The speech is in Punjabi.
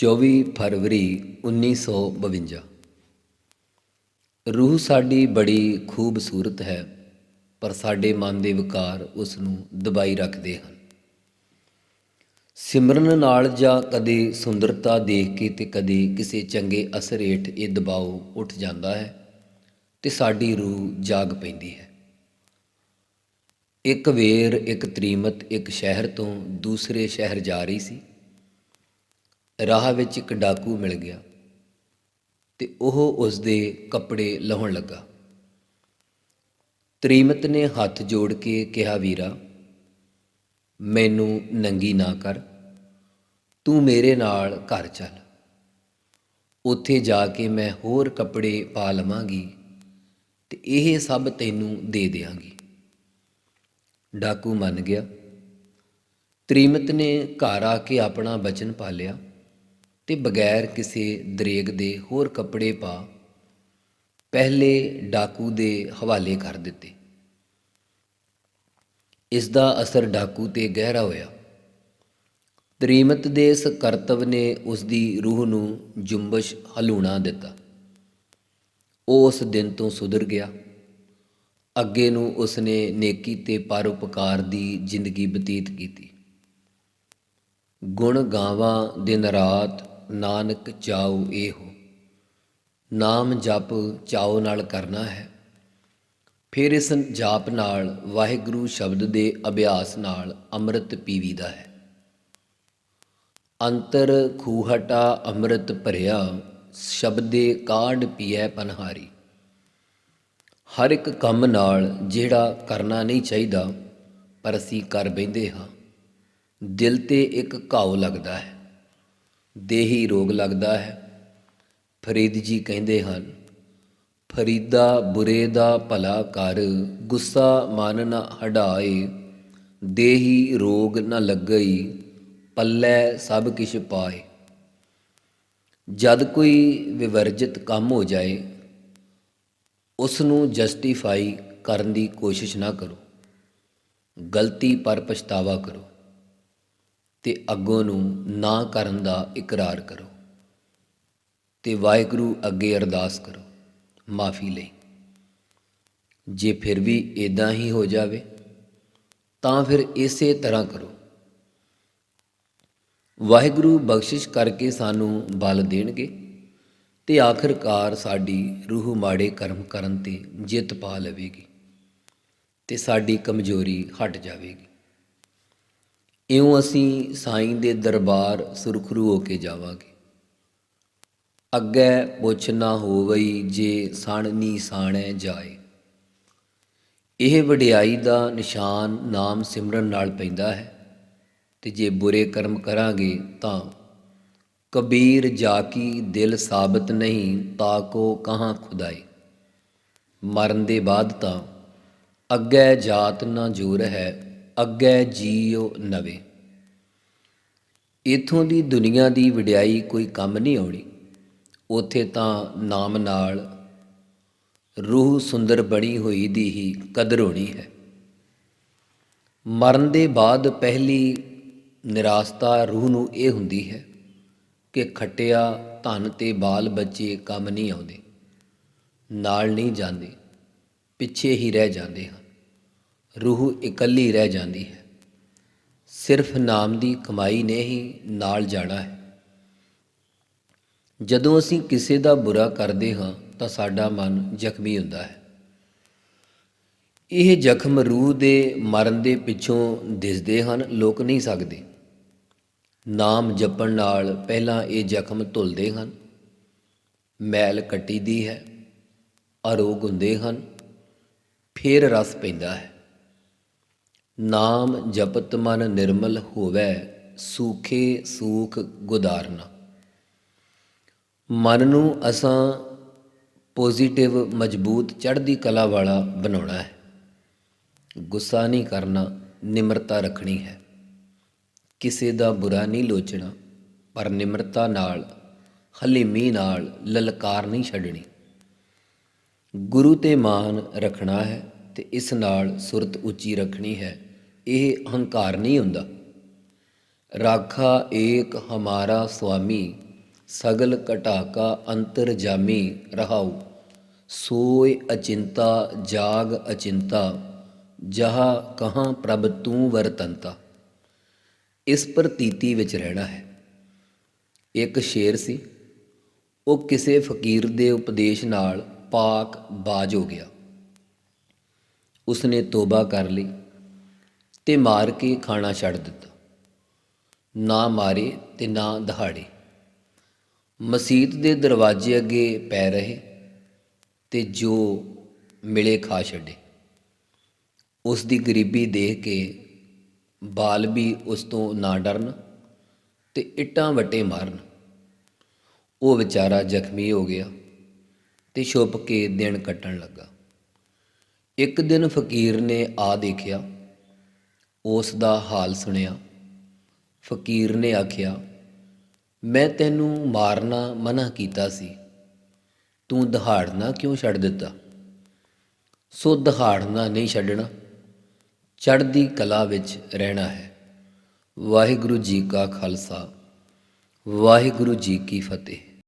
24 ਫਰਵਰੀ 1952 ਰੂਹ ਸਾਡੀ ਬੜੀ ਖੂਬਸੂਰਤ ਹੈ, ਪਰ ਸਾਡੇ ਮਨ ਦੇ ਵਿਕਾਰ ਉਸ ਨੂੰ ਦਬਾਈ ਰੱਖਦੇ ਹਨ। ਸਿਮਰਨ ਨਾਲ ਜਾਂ ਕਦੇ ਸੁੰਦਰਤਾ ਦੇਖ ਕੇ ਤੇ ਕਦੇ ਕਿਸੇ ਚੰਗੇ ਅਸਰ ਹੇਠ ਇਹ ਦਬਾਅ ਉੱਠ ਜਾਂਦਾ ਹੈ ਤੇ ਸਾਡੀ ਰੂਹ ਜਾਗ ਪੈਂਦੀ ਹੈ। ਇੱਕ ਵੇਰ, ਇੱਕ ਤਰੀਮਤ, ਇੱਕ ਸ਼ਹਿਰ ਤੋਂ ਦੂਸਰੇ ਸ਼ਹਿਰ ਜਾ ਰਹੀ ਸੀ। ਰਾਹ ਵਿੱਚ ਇੱਕ ਡਾਕੂ ਮਿਲ ਗਿਆ ਤੇ ਉਹ ਉਸ ਦੇ ਕੱਪੜੇ ਲਾਹੁਣ ਲੱਗਾ। ਤ੍ਰੀਮਤ ਨੇ ਹੱਥ ਜੋੜ ਕੇ ਕਿਹਾ, ਵੀਰਾ, ਮੈਨੂੰ ਨੰਗੀ ਨਾ ਕਰ। ਤੂੰ ਮੇਰੇ ਨਾਲ ਘਰ ਚੱਲ। ਉੱਥੇ ਜਾ ਕੇ ਮੈਂ ਹੋਰ ਕੱਪੜੇ ਪਾ ਲਵਾਂਗੀ ਤੇ ਇਹ ਸਭ ਤੈਨੂੰ ਦੇ ਦਿਆਂਗੀ। ਡਾਕੂ ਮੰਨ ਗਿਆ। ਤ੍ਰੀਮਤ ਨੇ ਘਰ ਆ ਕੇ ਆਪਣਾ ਬਚਨ ਪਾਲਿਆ। ਤੇ ਬਗੈਰ ਕਿਸੇ ਦਰੇਗ ਦੇ ਹੋਰ ਕੱਪੜੇ ਪਾ ਪਹਿਲੇ ਡਾਕੂ ਦੇ ਹਵਾਲੇ ਕਰ ਦਿੱਤੇ। ਇਸ ਦਾ ਅਸਰ ਡਾਕੂ ਤੇ ਗਹਿਰਾ ਹੋਇਆ। ਤਰੀਮਤ ਦੇ ਇਸ ਕਰਤਵ ਨੇ ਉਸ ਦੀ ਰੂਹ ਨੂੰ ਜੁੰਬਸ਼ ਹਲੂਣਾ ਦਿੱਤਾ। ਉਹ ਉਸ ਦਿਨ ਤੋਂ ਸੁਧਰ ਗਿਆ। ਅੱਗੇ ਨੂੰ ਉਸਨੇ ਨੇਕੀ ਤੇ ਪਰਉਪਕਾਰ ਦੀ ਜ਼ਿੰਦਗੀ ਬਤੀਤ ਕੀਤੀ। ਗੁਣ ਗਾਵਾਂ ਦਿਨ ਰਾਤ ਨਾਨਕ ਚਾਉ ਇਹੋ। ਨਾਮ ਜਪ ਚਾਉ ਨਾਲ ਕਰਨਾ ਹੈ। ਫਿਰ ਇਸ ਜਾਪ ਨਾਲ ਵਾਹਿਗੁਰੂ ਸ਼ਬਦ ਦੇ ਅਭਿਆਸ ਨਾਲ ਅੰਮ੍ਰਿਤ ਪੀਵੀਦਾ ਹੈ। ਅੰਤਰ ਖੂਹਟਾ ਅੰਮ੍ਰਿਤ ਭਰਿਆ, ਸ਼ਬਦੇ ਕਾਢ ਪੀਐ ਪਨਹਾਰੀ। ਹਰ ਇੱਕ ਕੰਮ ਨਾਲ ਜਿਹੜਾ ਕਰਨਾ ਨਹੀਂ ਚਾਹੀਦਾ, ਪਰ ਅਸੀਂ ਕਰ ਬੈਂਦੇ ਹਾਂ। ਦਿਲ ਤੇ ਇੱਕ ਘਾਉ ਲੱਗਦਾ ਹੈ। ਦੇਹੀ ਰੋਗ ਲੱਗਦਾ ਹੈ। ਫਰੀਦ ਜੀ ਕਹਿੰਦੇ ਹਨ, ਫਰੀਦਾ ਬੁਰੇ ਦਾ ਭਲਾ ਕਰ, ਗੁੱਸਾ ਮਨ ਨਾ ਹਟਾਏ ਦੇਹੀ ਰੋਗ ਨਾ ਲੱਗਈ, ਪੱਲੇ ਸਭ ਕਿਛ ਪਾਏ। ਜਦ ਕੋਈ ਵਿਵਰਜਿਤ ਕੰਮ ਹੋ ਜਾਏ ਉਸ ਨੂੰ ਜਸਟੀਫਾਈ ਕਰਨ ਦੀ ਕੋਸ਼ਿਸ਼ ਨਾ ਕਰੋ। ਗਲਤੀ ਪਰ ਪਛਤਾਵਾ ਕਰੋ। ਤੇ ਅੱਗੋਂ ਨੂੰ ਨਾ ਕਰਨ ਦਾ ਇਕਰਾਰ ਕਰੋ ਤੇ ਵਾਹਿਗੁਰੂ ਅੱਗੇ ਅਰਦਾਸ ਕਰੋ, ਮਾਫੀ ਲਈ। ਜੇ ਫਿਰ ਵੀ ਇਦਾਂ ਹੀ ਹੋ ਜਾਵੇ, ਤਾਂ ਫਿਰ ਇਸੇ ਤਰ੍ਹਾਂ ਕਰੋ। ਵਾਹਿਗੁਰੂ ਬਖਸ਼ਿਸ਼ ਕਰਕੇ ਸਾਨੂੰ ਬਲ ਦੇਣਗੇ ਤੇ ਆਖਰਕਾਰ ਸਾਡੀ ਰੂਹ ਮਾੜੇ ਕਰਮ ਕਰਨ ਤੇ ਜਿੱਤ ਪਾ ਲਵੇਗੀ ਤੇ ਸਾਡੀ ਕਮਜ਼ੋਰੀ ਹਟ ਜਾਵੇਗੀ। ਇਉਂ ਅਸੀਂ ਸਾਈਂ ਦੇ ਦਰਬਾਰ ਸੁਰਖਰੂ ਹੋ ਕੇ ਜਾਵਾਂਗੇ। ਅੱਗੇ ਪੁੱਛ ਨਾ ਹੋਵਈ ਜੇ ਸਣ ਨੀ ਸਾਣੈ ਜਾਏ। ਇਹ ਵਡਿਆਈ ਦਾ ਨਿਸ਼ਾਨ ਨਾਮ ਸਿਮਰਨ ਨਾਲ ਪੈਂਦਾ ਹੈ ਤੇ ਜੇ ਬੁਰੇ ਕਰਮ ਕਰਾਂਗੇ ਤਾਂ ਕਬੀਰ ਜਾ ਕੀ ਦਿਲ ਸਾਬਤ ਨਹੀਂ ਤਾਕੋ ਕਹਾਂ ਖੁਦਾਈ। ਮਰਨ ਦੇ ਬਾਅਦ ਤਾਂ ਅੱਗੇ ਜਾਤ ਨਾ ਜੂਰ ਹੈ ਅੱਗੇ ਜੀਉ ਨਵੇ। ਇਥੋਂ ਦੀ ਦੁਨੀਆ ਦੀ ਵਡਿਆਈ ਕੋਈ ਕੰਮ ਨਹੀਂ ਆਉਣੀ। ਉਥੇ ਤਾਂ ਨਾਮ ਨਾਲ ਰੂਹ ਸੁੰਦਰ ਬਣੀ ਹੋਈ ਦੀ ਹੀ ਕਦਰ ਹੋਣੀ ਹੈ। ਮਰਨ ਦੇ ਬਾਅਦ ਪਹਿਲੀ ਨਿਰਾਸਤਾ ਰੂਹ ਨੂੰ ਇਹ ਹੁੰਦੀ ਹੈ ਕਿ ਖਟਿਆ ਧਨ ਤੇ ਬਾਲ ਬੱਚੇ ਕੰਮ ਨਹੀਂ ਆਉਂਦੇ। ਨਾਲ ਨਹੀਂ ਜਾਂਦੇ, ਪਿੱਛੇ ਹੀ ਰਹਿ ਜਾਂਦੇ ਹਨ। ਰੂਹ ਇਕੱਲੀ ਰਹਿ ਜਾਂਦੀ ਹੈ। ਸਿਰਫ ਨਾਮ ਦੀ ਕਮਾਈ ਨੇ ਹੀ ਨਾਲ ਜਾਣਾ ਹੈ। ਜਦੋਂ ਅਸੀਂ ਕਿਸੇ ਦਾ ਬੁਰਾ ਕਰਦੇ ਹਾਂ, ਤਾਂ ਸਾਡਾ ਮਨ ਜ਼ਖਮੀ ਹੁੰਦਾ ਹੈ। ਇਹ ਜ਼ਖਮ ਰੂਹ ਦੇ ਮਰਨ ਦੇ ਪਿੱਛੋਂ ਦਿਸਦੇ ਹਨ, ਲੋਕ ਨਹੀਂ ਸਕਦੇ। ਨਾਮ ਜਪਣ ਨਾਲ ਪਹਿਲਾਂ ਇਹ ਜ਼ਖਮ ਧੁਲਦੇ ਹਨ। ਮੈਲ ਕੱਟੀਦੀ ਹੈ ਅਰੋਗ ਹੁੰਦੇ ਹਨ, ਫਿਰ ਰਸ ਪੈਂਦਾ ਹੈ। ਨਾਮ ਜਪਤ ਮਨ ਨਿਰਮਲ ਹੋਵੇ, ਸੂਖੇ ਸੂਖ ਗੁਦਾਰਨਾ। ਮਨ ਨੂੰ ਅਸਾਂ ਪੋਜ਼ਿਟਿਵ, ਮਜ਼ਬੂਤ, ਚੜ੍ਹਦੀ ਕਲਾ ਵਾਲਾ ਬਣਾਉਣਾ ਹੈ। ਗੁੱਸਾ ਨਹੀਂ ਕਰਨਾ, ਨਿਮਰਤਾ ਰੱਖਣੀ ਹੈ। ਕਿਸੇ ਦਾ ਬੁਰਾ ਨਹੀਂ ਲੋਚਣਾ, ਪਰ ਨਿਮਰਤਾ ਨਾਲ ਹਲੀਮੀ ਨਾਲ ਲਲਕਾਰ ਨਹੀਂ ਛੱਡਣੀ। ਗੁਰੂ ਤੇ ਮਾਨ ਰੱਖਣਾ ਹੈ ਤੇ ਇਸ ਨਾਲ ਸੁਰਤ ਉੱਚੀ ਰੱਖਣੀ ਹੈ। ਇਹ ਹੰਕਾਰ ਨਹੀਂ ਹੁੰਦਾ। ਰਾਖਾ ਏਕ ਹਮਾਰਾ ਸੁਆਮੀ, ਸਗਲ ਘਟਾਕਾ ਅੰਤਰ ਜਾਮੀ ਰਹਾਉ। ਸੋਏ ਅਚਿੰਤਾ, ਜਾਗ ਅਚਿੰਤਾ, ਜਹਾ ਕਹਾਂ ਪ੍ਰਭ ਤੂੰ ਵਰਤੰਤਾ। ਇਸ ਪ੍ਰਤੀਤੀ ਵਿੱਚ ਰਹਿਣਾ ਹੈ। ਇੱਕ ਸ਼ੇਰ ਸੀ, ਉਹ ਕਿਸੇ ਫਕੀਰ ਦੇ ਉਪਦੇਸ਼ ਨਾਲ ਪਾਕ ਬਾਜ ਹੋ ਗਿਆ। ਉਸਨੇ ਤੋਬਾ ਕਰ ਲਈ। ਤੇ ਮਾਰ ਕੇ ਖਾਣਾ ਛੱਡ ਦਿੱਤਾ। ਨਾ ਮਾਰੇ ਤੇ ਨਾ ਦਹਾੜੇ। ਮਸਜਿਦ ਦੇ ਦਰਵਾਜ਼ੇ ਅੱਗੇ ਪੈ ਰਹੇ ਤੇ ਜੋ ਮਿਲੇ ਖਾ ਛੱਡੇ। ਉਸ ਦੀ ਗਰੀਬੀ ਦੇਖ ਕੇ ਬਾਲ ਵੀ ਉਸ ਤੋਂ ਨਾ ਡਰਨ ਤੇ ਇੱਟਾਂ ਵੱਟੇ ਮਾਰਨ। ਉਹ ਵਿਚਾਰਾ ਜ਼ਖਮੀ ਹੋ ਗਿਆ ਤੇ ਛੁਪ ਕੇ ਦਿਨ ਕੱਟਣ ਲੱਗਾ। ਇੱਕ ਦਿਨ ਫਕੀਰ ਨੇ ਆ ਦੇਖਿਆ ਉਸ ਦਾ ਹਾਲ ਸੁਣਿਆ। ਫਕੀਰ ਨੇ ਆਖਿਆ, ਮੈਂ ਤੈਨੂੰ ਮਾਰਨਾ ਮਨਾ ਕੀਤਾ ਸੀ। ਤੂੰ ਦਹਾੜਨਾ ਕਿਉਂ ਛੱਡ ਦਿੱਤਾ? ਸੋ ਦਹਾੜਨਾ ਨਹੀਂ ਛੱਡਣਾ। ਚੜ੍ਹਦੀ ਕਲਾ ਵਿੱਚ ਰਹਿਣਾ ਹੈ। ਵਾਹਿਗੁਰੂ ਜੀ ਕਾ ਖਾਲਸਾ। ਵਾਹਿਗੁਰੂ ਜੀ ਕੀ ਫਤਿਹ।